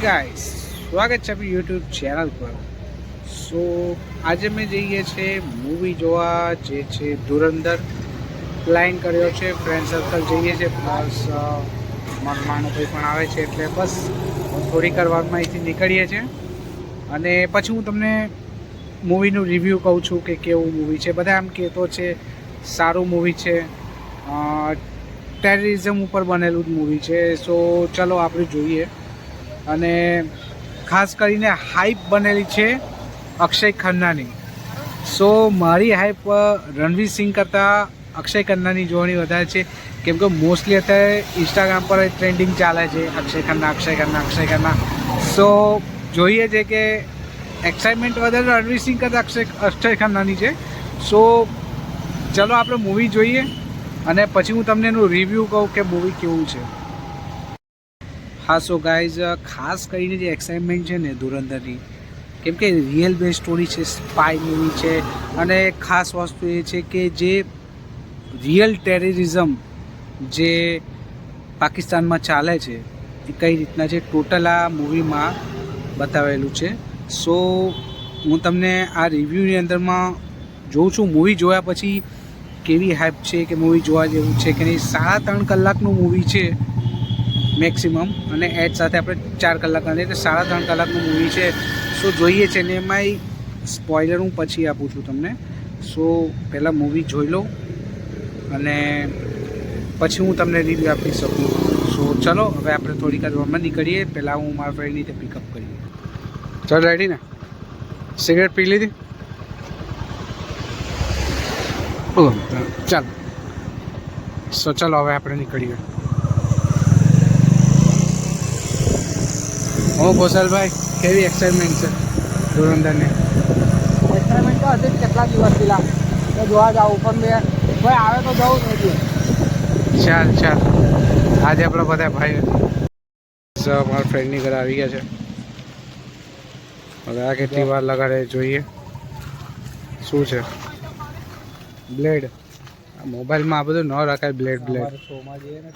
Guys સ્વાગત છે આપણી યુટ્યુબ ચેનલ પર. સો આજે અમે જઈએ છીએ મૂવી જોવા, જે છે ધુરંધર. પ્લાન કર્યો છે ફ્રેન્ડ સર્કલ જઈએ છીએ પ્લસ મનમાનો કોઈ પણ આવે છે એટલે બસ, થોડીક વારમાં અહીંથી નીકળીએ છીએ. અને પછી હું તમને મૂવીનું રિવ્યૂ કહું છું કે કેવું મૂવી છે. બધા આમ કહેતો છે, સારું મૂવી છે. ટેરરિઝમ ઉપર બનેલું જ મૂવી છે. સો ચલો આપણે જોઈએ. અને ખાસ કરીને હાઈપ બનેલી છે અક્ષય ખન્નાની. સો મારી હાઈપ રણવીર સિંહ કરતાં અક્ષય ખન્નાની જોવાની વધારે છે. કેમ કે મોસ્ટલી અત્યારે ઇન્સ્ટાગ્રામ પર ટ્રેન્ડિંગ ચાલે છે. અક્ષય ખન્ના અક્ષય ખન્ના અક્ષય ખન્ના. સો જોઈએ છે કે એક્સાઇટમેન્ટ વધારે રણવીર સિંહ કરતાં અક્ષય અક્ષય ખન્નાની છે. સો ચલો આપણે મૂવી જોઈએ અને પછી હું તમને એનું રિવ્યૂ કહું કે મૂવી કેવું છે. હા સો ગાઈઝ ખાસ કરીને જે એક્સાઇટમેન્ટ છે ને ધુરંધરની, કેમ કે રિયલ બેઝ સ્ટોરી છે સ્પાય મૂવી છે, અને ખાસ વસ્તુ એ છે કે જે રિયલ ટેરરિઝમ જે પાકિસ્તાનમાં ચાલે છે, એ કઈ રીતના છે ટોટલ આ મૂવીમાં બતાવેલું છે. સો હું તમને આ રિવ્યૂની અંદરમાં જોઉં છું મૂવી જોયા પછી કેવી હાઈપ છે કે મૂવી જોવા જેવું છે કે નહીં. સાડા ત્રણ કલાકનું મૂવી છે. મેક્સિમમ. અને એડ સાથે આપણે ચાર કલાક એટલે સાડા ત્રણ કલાકનું મૂવી છે. સો જોઈએ છે ને એમાંય સ્પોઇલર હું પછી આપું છું તમને. સો પહેલાં મૂવી જોઈ લો અને પછી હું તમને રિવ્યૂ આપી શકું. સો ચલો, હવે આપણે થોડીક વારમાં નીકળીએ. પહેલાં હું મારા ફ્રેન્ડની રીતે પિકઅપ કરીએ. ચાલ રેડી ને? સિગરેટ પી લીધી? ચાલ. સો ચાલો, હવે આપણે નીકળીએ. ઓ ગોસલભાઈ કેવી એક્સાઇટમેન્ટ છે ધુરંધરની? એક્સાઇટમેન્ટ તો હતી કેટલા દિવસ પેલા. તો જોવા જાઉં પણ મેં ભાઈ આવે તો જવું નથી. ચાલ ચાલ. આજે આપણે બધા ભાઈ મારા ફ્રેન્ડની ઘરે આવી ગયા છે. હવે આ કેટલી વાર લગાડે જોઈએ. શું છે? બ્લેડ મોબાઈલમાં આ બધું ન રખાય બ્લેડ બ્લેડ શોમાં જઈએ ને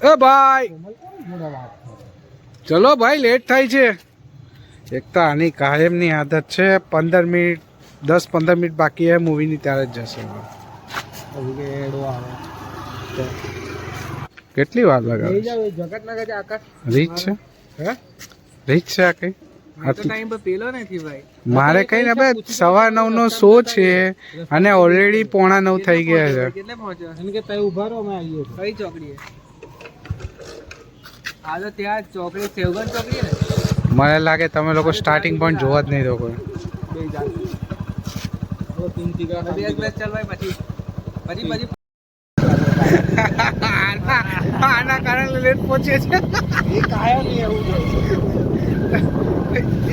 એ ભાઈ! ચલો ભાઈ લેટ થાય છે. એક તો આની કાયમની આદત છે. પંદર મિનિટ, દસ પંદર મિનિટ બાકી એ મૂવીની ત્યારે જ જશે કેટલી વાર લગાવે રીચ છે? હે રીચ છે આ કઈ? મારે કઈ ને, ભાઈ, સવા નવ નો શો છે અને ઓલરેડી પોણા નવ થઈ ગયા છે કેટલે પહોંચ્યો એમ કે તઈ ઊભા રહો અમે આવીએ કઈ ચોકડીએ આ તો ત્યાં ચોકડી સેવગન ચોકડી ને? મને લાગે તમે લોકો સ્ટાર્ટિંગ પણ જોવા જ નહીં દો કોઈ. બે જાત ઓ તીન ટીકા બે ગ્લાસ ચાલ ભાઈ પછી. પછી પછી. આના કારણે લેટ પહોંચે છે. એ કાયમ નહીં એવું છે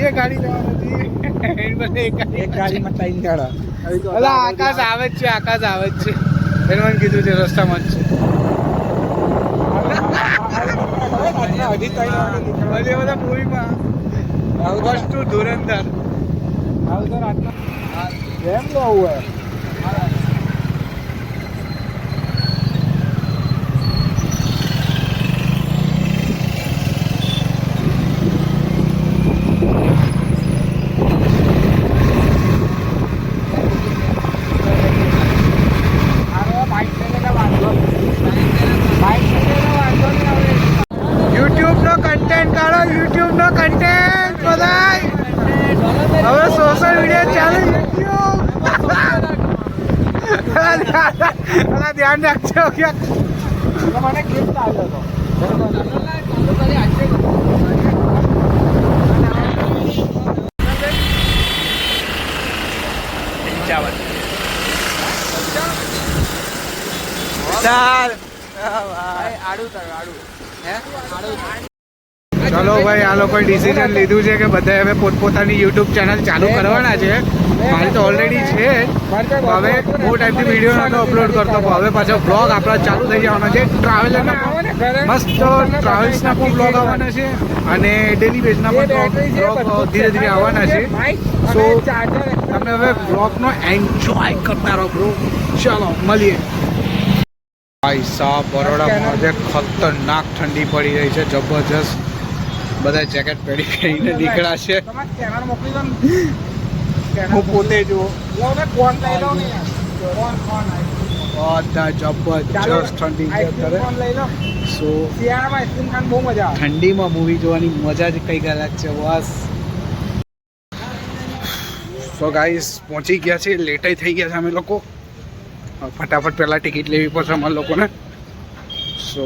એ ગાડી જવાની હતી એક ગાડીમાં અલા આકાશ આવે જ છે આકાશ આવે જ છે. એને મને કીધું છે રસ્તામાં જ હજી ત્રણ વાગે બધા મૂવીમાં વસ્તુ ધુરંધર આવું તો રાતના કેમ લો આવું હે યુટ્યુબ નો કન્ટેન્ટ કાઢો યુટ્યુબ નો કન્ટેન્ટ બધાય હવે સોશિયલ મીડિયા ચાલુ યુટ્યુબ અલા ધ્યાન રાખજો કે મને ગિફ્ટ આવ્યો હતો ચલો. ભાઈ આ લોકોએ ડિસિઝન લીધું છે કે બધા હવે પોતપોતાની યુટ્યુબ ચેનલ ચાલુ કરવાના છે. મારી તો ઓલરેડી છે હવે બહુ ટાઈમથી વીડિયો નતો અપલોડ કરતો. હવે પાછો બ્લોગ આપણા ચાલુ થઈ જવાના છે. ટ્રાવેલરના મસ્ત ટ્રાવેલ્સના પણ બ્લોગ આવવાના છે અને ડેલી બેઝના પણ બ્લોગ ધીરે ધીરે આવવાના છે. સો તમે હવે બ્લોગનો એન્જોય કરતા રહો બ્રો ચાલો, મળીએ. ભાઈ સાહેબ બરોડામાં જે ખતરનાક ઠંડી પડી રહી છે. જબરજસ્ત. બધા જેકેટ પહેરી પહેરીને નીકળ્યા છે. હું પોતે જો લો ફોન લઈ લો ને? ફોન ફોન બધા જબરજસ્ત ઠંડી સો ઠંડીમાં મૂવી જોવાની મજા જ કંઈક અલગ છે બસ. સો ગાઈસ પહોંચી ગયા છે લેટાઈ થઈ ગયા છે અમે લોકો. ફટાફટ પહેલાં ટિકિટ લેવી પડશે અમારા લોકોને. સો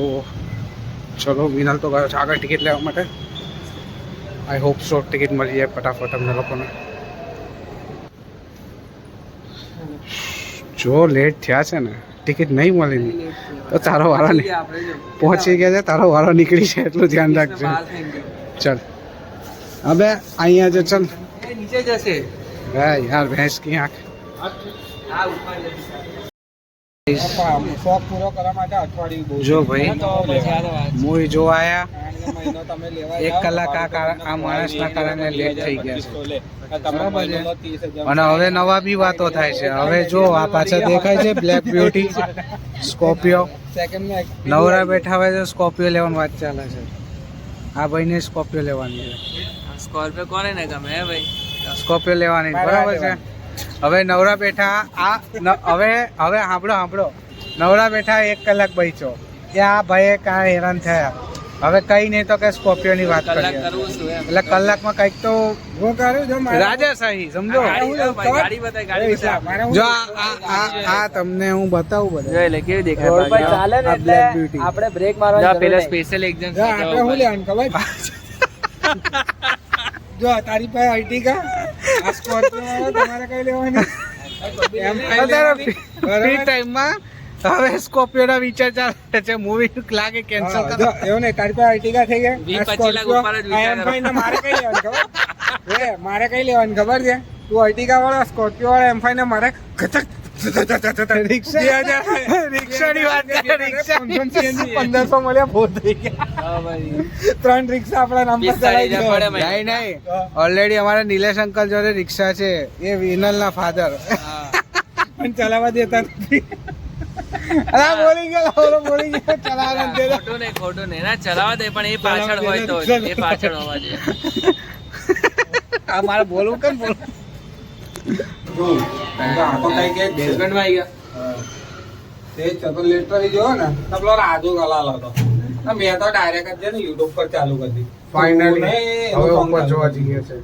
ચલો વિનલ તો ગયો છે આગળ ટિકિટ લેવા માટે. આઈ હોપ સો ટિકિટ મળી જાય ફટાફટ અમને લોકોને. જો લેટ થયા છે ને ટિકિટ નહીં મળી ને તો તારો વારો નહીં પહોંચી ગયા છે તારો વારો નીકળી છે એટલું ધ્યાન રાખજો. ચલ. હવે અહીંયા જો ચલ. નીચે જશે. હા યાર ભેંસ કી આંખ. શોખ પૂરો કરવા માટે અઠવાડિયું જો ભાઈ મૂવી જોવા આયા. એક કલાક આ આ માણસના કારણે લેટ થઈ ગયા છે. બરાબર છે. અને હવે નવા બી વાતો થાય છે. હવે જો આ પાછળ દેખાય છે બ્લેક બ્યુટી એક- નવરા બેઠા હોય તો સ્કોર્પિયો લેવાની વાત ચાલે છે. આ ભાઈને સ્કોર્પિયો લેવાની છે. સ્કોર્પિયો કોને ને ગમે હે ભાઈ? સ્કોર્પિયો લેવાની બરાબર છે. હવે નવરા બેઠા આ હવે હવે સાંભળો સાંભળો. નવરા બેઠા એક કલાક બચો કે આ ભાઈએ કાંઈ હેરાન થયા. હવે કઈ નહીં તો કે સ્કોર્પિયોની વાત કરીએ. એટલે કલાકમાં કંઈક તો હું કરું છું રાજાશાહી સમજો? જો આ તમને હું બતાવું બધા. એટલે કેવી દેખાય. ચાલે ને એટલે આપણે બ્રેક મારવા પેલા સ્પેશિયલ એક્ઝામ જો આપણે હું લેવાનું ખબર? જો તારી પાસે અર્ટિગા આ સ્કોર્પિયો તમારે કઈ લેવાની? એમ ફ્રી? ટાઈમમાં હવે સ્કોર્પિયો ના વિચાર ચાલે છે મૂવી લાગે કેન્સલ કરો જો, એવું નહીં તારી પાસે આર્ટિગા થઈ ગયા? સ્કોર્પિયો, મારે કઈ લેવાની ખબર? એ મારે કઈ લેવાની ખબર છે? તું અર્ટિગા વાળો સ્કોર્પિયો વાળો એમ ફાઈ ને મારે ખચક રિક્ષા. રિક્ષાની વાત કરે રિક્ષા. પંદરસો મળ્યા બહુ થઈ ગયા. ત્રણ રિક્ષા આપણા નામ પર નહીં નહીં. ઓલરેડી અમારા નિલેશ અંકલ જોડે રિક્ષા છે. એ વિનલ ના ફાધર પણ ચલાવવા દેતા નથી. અલા બોલી ગયો ઓલો બોલી ગયો ચલાવવા નથી ખોટું નહીં ખોટું નહીં. ના ચલાવવા દે પણ એ પાછળ હોય તો એ પાછળ હોવા જોઈએ. આ મારે બોલવું કેમ બોલવું? મેં તો ડાયરેક્ટ જ ને યુટ્યુબ પર ચાલુ કરી ફાઇનલી હવે ઉપર જોવા જઈએ છે.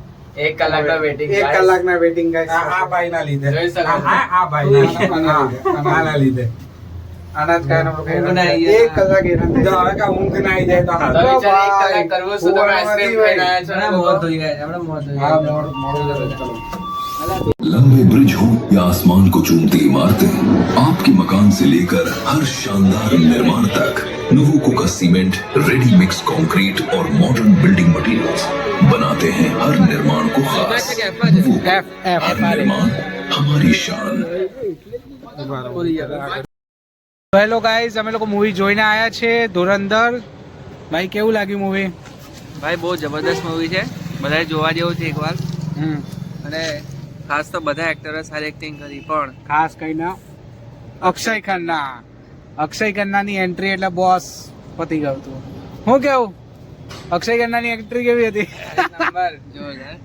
એક કલાકના વેટિંગ એક કલાકના વેટિંગ આ આ ભાઈના લીધે. આ- લીધે. કારણે. એક કલાક જો હવે કે ઊંઘ ના આવી જાય તો હાલ. તો એક કલાક કરવું શું આઈસ્ક્રીમ ખાઈને આવ્યા છો. ને હમણાં મોં ગયા છે, હમણાં મોં ગયા છે. મોડું- મોડું થયું, ચલો. लंबे ब्रिज हो या आसमान को चूमती इमारतें आपके मकान से लेकर हर शानदार निर्माण तक नुवोको का सीमेंट रेडी मिक्स कंक्रीट और मॉडर्न बिल्डिंग मटेरियल्स बनाते हैं हर निर्माण को खास છે કે F માં છે? Nuvoco, F, F. हर निर्माण हमारी शान તો હેલો ગાઈઝ અમે લોકો મૂવી જોઈને આયા છે ધુરંધર ભાઈ કેવું લાગ્યું મૂવી ભાઈ બહુ જબરદસ્ત મૂવી છે બધાએ જોવા જેવું છે એકવાર હમ અને ખાસ તો બધા એક્ટરો સારી એક્ટિંગ કરી પણ ખાસ કરીને અક્ષય ખન્ના. અક્ષય ખન્નાની એન્ટ્રી એટલે બોસ પતી ગયું હતું હું કેવું? અક્ષય ખન્નાની એન્ટ્રી કેવી હતી?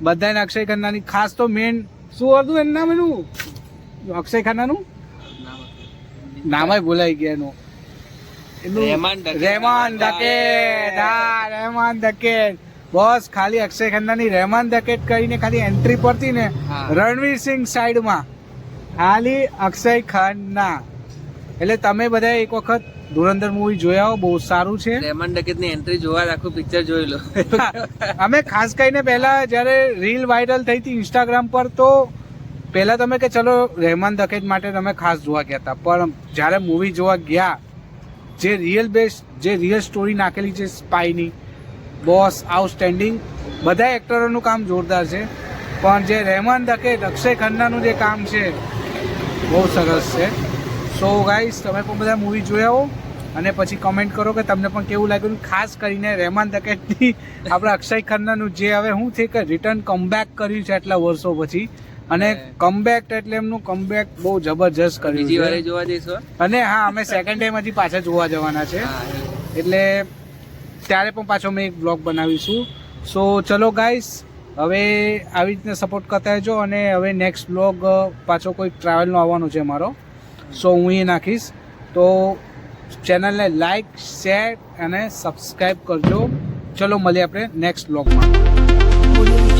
બધાને અક્ષય ખન્નાની ખાસ તો મેન શું હતું એનું નામ એનું? અક્ષય ખન્નાનું? નામ ભૂલાઈ ગયા એનું. રહેમાન ડકેત. રહેમાન ડકેત બોસ ખાલી અક્ષય ખન્નાની રહેમાન ડકેત કરીને ખાલી એન્ટ્રી પડતી ને રણવીર સિંહ સાઈડમાં ખાલી અક્ષય ખન્ના. એટલે તમે બધા એક વખત ધુરંધર મૂવી જોયા હો બહુ સારું છે. રહેમાન ડકેતની એન્ટ્રી જોવા આખું પિક્ચર જોઈ લો. અમે ખાસ કરીને પહેલા જ્યારે રીલ વાયરલ થઈ હતી ઇન્સ્ટાગ્રામ પર તો પહેલા તમે કે ચલો રહેમાન દકેત માટે તમે ખાસ જોવા ગયા હતા. પણ જ્યારે મૂવી જોવા ગયા જે રિયલ બેસ્ટ જે રિયલ સ્ટોરી નાખેલી છે સ્પાયની બોસ આઉટસ્ટેન્ડિંગ બધા એક્ટરોનું કામ જોરદાર છે. પણ જે રહેમાન દકેત અક્ષય ખન્નાનું જે કામ છે બહુ સરસ છે. સો ગાઈસ તમે પણ બધા મૂવી જોયા હો અને પછી કમેન્ટ કરો કે તમને પણ કેવું લાગ્યું. ખાસ કરીને રહેમાન દકેતની આપણે અક્ષય ખન્નાનું જે હવે શું છે કે રિટર્ન કમબેક કર્યું છે આટલા વર્ષો પછી. અને કમબેક એટલે એમનું કમબેક બહુ જબરજસ્ત કર્યું છે. જોવા જઈશું? અને હા અમે સેકન્ડ ટાઈમ હજી પાછા જોવા જવાના છે. એટલે ત્યારે પણ પાછો અમે એક બ્લોગ બનાવીશું. સો ચલો ગાઈસ હવે આવી રીતના સપોર્ટ કરતા રહેજો અને હવે નેક્સ્ટ બ્લોગ પાછો કોઈ ટ્રાવેલનો આવવાનો છે મારો સો હું એ નાખીશ. તો ચેનલને લાઈક શેર અને સબસ્ક્રાઈબ કરજો. ચલો, મળીએ આપણે નેક્સ્ટ બ્લોગમાં